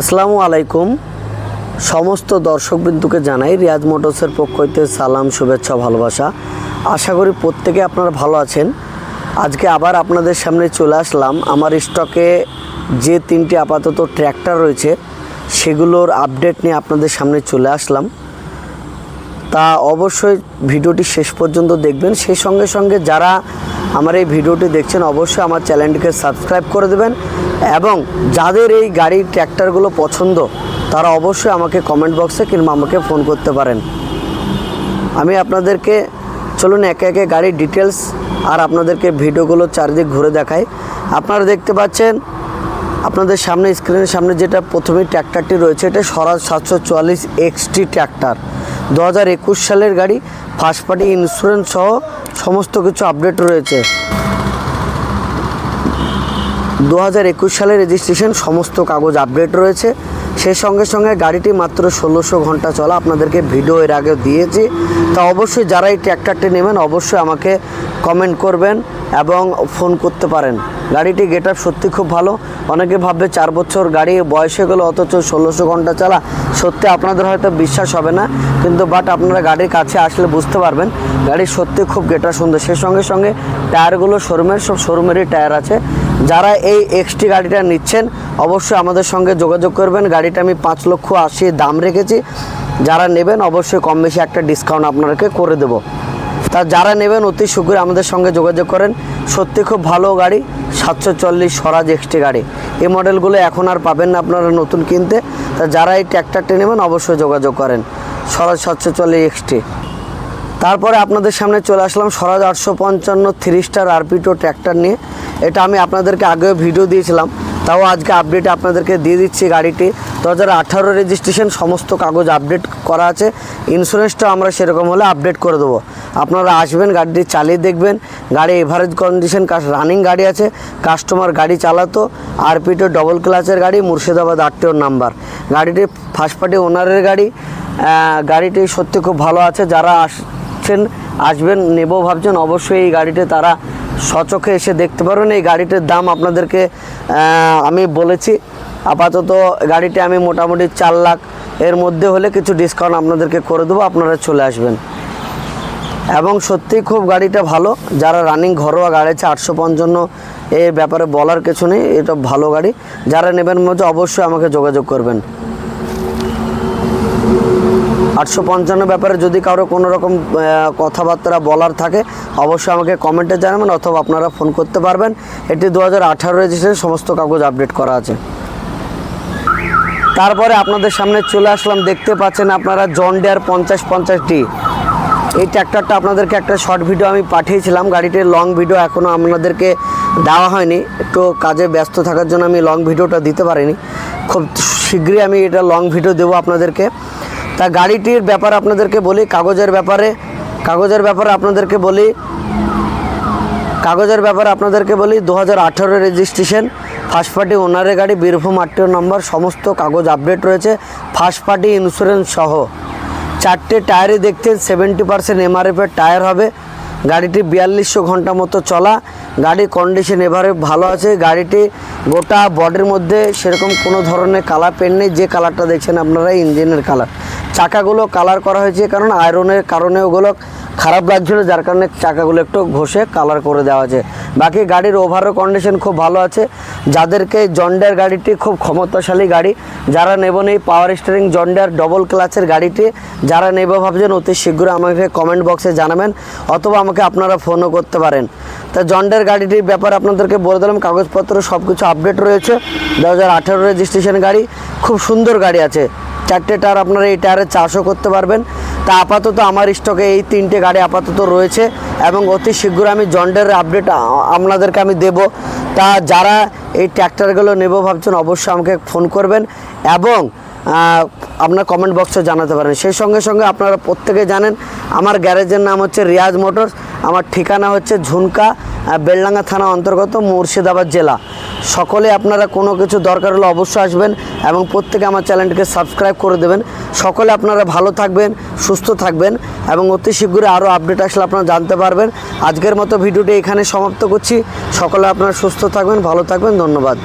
আসসালামু আলাইকুম। সমস্ত দর্শকবৃন্দুকে জানাই রিয়াজ মোটরসের পক্ষ হইতে সালাম, শুভেচ্ছা, ভালোবাসা। আশা করি প্রত্যেকে আপনারা ভালো আছেন। আজকে আবার আপনাদের সামনে চলে আসলাম। আমার স্টকে যে তিনটি আপাতত ট্র্যাক্টর রয়েছে, সেগুলোর আপডেট নিয়ে আপনাদের সামনে চলে আসলাম। তা অবশ্যই ভিডিওটি শেষ পর্যন্ত দেখবেন। সেই সঙ্গে সঙ্গে যারা আমার এই ভিডিওটি দেখছেন অবশ্যই আমার চ্যানেলটিকে সাবস্ক্রাইব করে দেবেন এবং যাদের এই গাড়ির ট্র্যাক্টরগুলো পছন্দ, তারা অবশ্যই আমাকে কমেন্ট বক্সে কিংবা আমাকে ফোন করতে পারেন। আমি আপনাদেরকে চলুন একে একে গাড়ির ডিটেলস আর আপনাদেরকে ভিডিওগুলো চারিদিক ঘুরে দেখাই। আপনারা দেখতে পাচ্ছেন, আপনাদের সামনে স্ক্রিনের সামনে যেটা প্রথমেই ট্র্যাক্টরটি রয়েছে, এটা স্বরাজ সাতশো চুয়াল্লিশ এক্সটি ট্র্যাক্টর। দু হাজার একুশ সালের গাড়ি ফার্স্ট পার্টি ইন্স্যুরেন্স সহ সমস্ত কিছু আপডেট রয়েছে। দু হাজার একুশ সালে রেজিস্ট্রেশন সমস্ত কাগজ আপডেট রয়েছে। সেই সঙ্গে সঙ্গে গাড়িটি মাত্র ষোলোশো ঘণ্টা চলা আপনাদেরকে ভিডিও এর আগে দিয়েছি। তা অবশ্যই যারা এই ট্র্যাক্টরটি নেবেন, অবশ্যই আমাকে কমেন্ট করবেন এবং ফোন করতে পারেন। গাড়িটি গেট আপ সত্যি খুব ভালো। অনেকে ভাববে চার বছর গাড়ি বয়সে গেলো, অথচ ষোলোশো ঘণ্টা চালা। সত্যি আপনাদের হয়তো বিশ্বাস হবে না, কিন্তু বাট আপনারা গাড়ির কাছে আসলে বুঝতে পারবেন, গাড়ি সত্যি খুব গেটা সুন্দর। সেই সঙ্গে সঙ্গে টায়ারগুলো শোরুমের সব শোরুমেরই টায়ার আছে। যারা এই এক্সটি গাড়িটা নিচ্ছেন, অবশ্যই আমাদের সঙ্গে যোগাযোগ করবেন। গাড়িটা আমি পাঁচ লক্ষ আশি দাম রেখেছি। যারা নেবেন, অবশ্যই কম বেশি একটা ডিসকাউন্ট আপনাদেরকে করে দেবো। তা যারা নেবেন, অতি শীঘ্রই আমাদের সঙ্গে যোগাযোগ করেন। সত্যি খুব ভালো গাড়ি। সাতশো চল্লিশ স্বরাজ এক্সটি গাড়ি। এই মডেলগুলো এখন আর পাবেন না, আপনারা নতুন কিনতে। তা যারা এই ট্র্যাক্টরটি নেবেন, অবশ্যই যোগাযোগ করেন। স্বরাজ সাতশো চল্লিশ এক্সটি তারপরে আপনাদের সামনে চলে আসলাম স্বরাজ আটশো পঞ্চান্ন থ্রি স্টার আরপিটো ট্র্যাক্টর নিয়ে। এটা আমি আপনাদেরকে আগেও ভিডিও দিয়েছিলাম। তাও আজকে আপডেট আপনাদেরকে দিয়ে দিচ্ছি গাড়িটি। দু হাজার আঠারো রেজিস্ট্রেশন সমস্ত কাগজ আপডেট করা আছে। ইন্স্যুরেন্সটা আমরা সেরকম হলে আপডেট করে দেবো। আপনারা আসবেন, গাড়িটি চালিয়ে দেখবেন। গাড়ি এভারেজ কন্ডিশন রানিং গাড়ি আছে কাস্টমার গাড়ি চালাতো আরপিটো ডবল ক্লাচের গাড়ি, মুর্শিদাবাদ আটটিওর নাম্বার গাড়িটি ফার্স্ট পার্টি ওনারের গাড়ি। গাড়িটি সত্যি খুব ভালো আছে। যারা আসছেন, আসবেন, নেব ভাবছেন, অবশ্যই এই গাড়িটি তারা সচোখে এসে দেখতে পারবেন। এই গাড়িটির দাম আপনাদেরকে আমি বলেছি। আপাতত গাড়িটি আমি মোটামুটি চার লাখ। এর মধ্যে হলে কিছু ডিসকাউন্ট আপনাদেরকে করে দেবো, আপনারা চলে আসবেন। এবং সত্যিই খুব গাড়িটা ভালো। যারা রানিং ঘরোয়া গাড়ি আছে, আটশো পঞ্চান্ন, এ ব্যাপারে বলার কিছু নেই। এটা ভালো গাড়ি। যারা নেবেন মধ্যে অবশ্যই আমাকে যোগাযোগ করবেন। আটশো পঞ্চান্ন ব্যাপারে যদি কারও কোনো রকম কথাবার্তা বলার থাকে, অবশ্যই আমাকে কমেন্টে জানাবেন অথবা আপনারা ফোন করতে পারবেন। এটি দু হাজার আঠারো রেজিস্ট্রেশন, সমস্ত কাগজ আপডেট করা আছে। তারপরে আপনাদের সামনে চলে আসলাম, দেখতে পাচ্ছেন আপনারা জন ডেয়ার পঞ্চাশ পঞ্চাশ ডি এই ট্র্যাক্টরটা আপনাদেরকে একটা শর্ট ভিডিও আমি পাঠিয়েছিলাম, গাড়িটির লং ভিডিও এখনও আপনাদেরকে দেওয়া হয়নি। একটু কাজে ব্যস্ত থাকার জন্য আমি লং ভিডিওটা দিতে পারিনি। খুব শীঘ্রই আমি এটা লং ভিডিও দেবো আপনাদেরকে। তা গাড়িটির ব্যাপারে আপনাদেরকে বলি, কাগজের ব্যাপারে কাগজের ব্যাপারে আপনাদেরকে বলি, কাগজের ব্যাপারে আপনাদেরকে বলি, দু হাজার আঠারো রেজিস্ট্রেশন ফার্স্ট পার্টি ওনারের গাড়ি, বীরভূম আটটিও নম্বর সমস্ত কাগজ আপডেট রয়েছে ফার্স্ট পার্টি ইন্স্যুরেন্স সহ। চারটে টায়ারই দেখতেন সেভেন্টি পার্সেন্ট এমআরএফের টায়ার হবে। গাড়িটি বিয়াল্লিশশো ঘণ্টা মতো চলা। গাড়ির কন্ডিশন এবারে ভালো আছে। গাড়িটি গোটা বডির মধ্যে সেরকম কোনো ধরনের কালার পেন নেই। যে কালারটা দেখছেন আপনারা, ইঞ্জিনের কালার চাকাগুলো কালার করা হয়েছে কারণ আয়রনের কারণে ওগুলো খারাপ লাগছিল, যার কারণে চাকাগুলো একটু ঘষে কালার করে দেওয়া আছে। বাকি গাড়ির ওভারঅল কন্ডিশন খুব ভালো আছে। যাদেরকে জন্ডার গাড়িটি খুব ক্ষমতাশালী গাড়ি, যারা নেবেন এই পাওয়ার স্টিয়ারিং জন্ডার ডবল ক্লাচের গাড়িটি, যারা নেবে ভাবছেন অতি শীঘ্রই আমাকে কমেন্ট বক্সে জানাবেন, অথবা আমাকে আপনারা ফোনও করতে পারেন। তা জন্ডার গাড়িটির ব্যাপারে আপনাদেরকে বলে দিলাম, কাগজপত্র সব কিছু আপডেট রয়েছে। দু হাজার আঠারো রেজিস্ট্রেশন গাড়ি, খুব সুন্দর গাড়ি আছে। চারটে টায়ার আপনারা এই টায়ারে চাষও করতে পারবেন। তা আপাতত আমার স্টকে এই তিনটে গাড়ি আপাতত রয়েছে এবং অতি শীঘ্র আমি জন্ডের আপডেট আপনাদেরকে আমি দেব। তা যারা এই ট্র্যাক্টরগুলো নেব ভাবছেন, অবশ্যই আমাকে ফোন করবেন এবং আপনার কমেন্ট বক্সে জানাতে পারেন। সেই সঙ্গে সঙ্গে আপনারা প্রত্যেকে জানেন, আমার গ্যারেজের নাম হচ্ছে রিয়াজ মোটরস। আমার ঠিকানা হচ্ছে ঝুনকা বেলডাঙ্গা থানা অন্তর্গত মুর্শিদাবাদ জেলা। সকলে আপনারা কোনো কিছু দরকার হলে অবশ্যই আসবেন এবং প্রত্যেকে আমার চ্যানেলটিকে সাবস্ক্রাইব করে দেবেন। সকলে আপনারা ভালো থাকবেন, সুস্থ থাকবেন এবং অতি শীঘ্রই আরও আপডেট আসলে আপনারা জানতে পারবেন। আজকের মতো ভিডিওটি এখানে সমাপ্ত করছি। সকলে আপনারা সুস্থ থাকবেন, ভালো থাকবেন, ধন্যবাদ।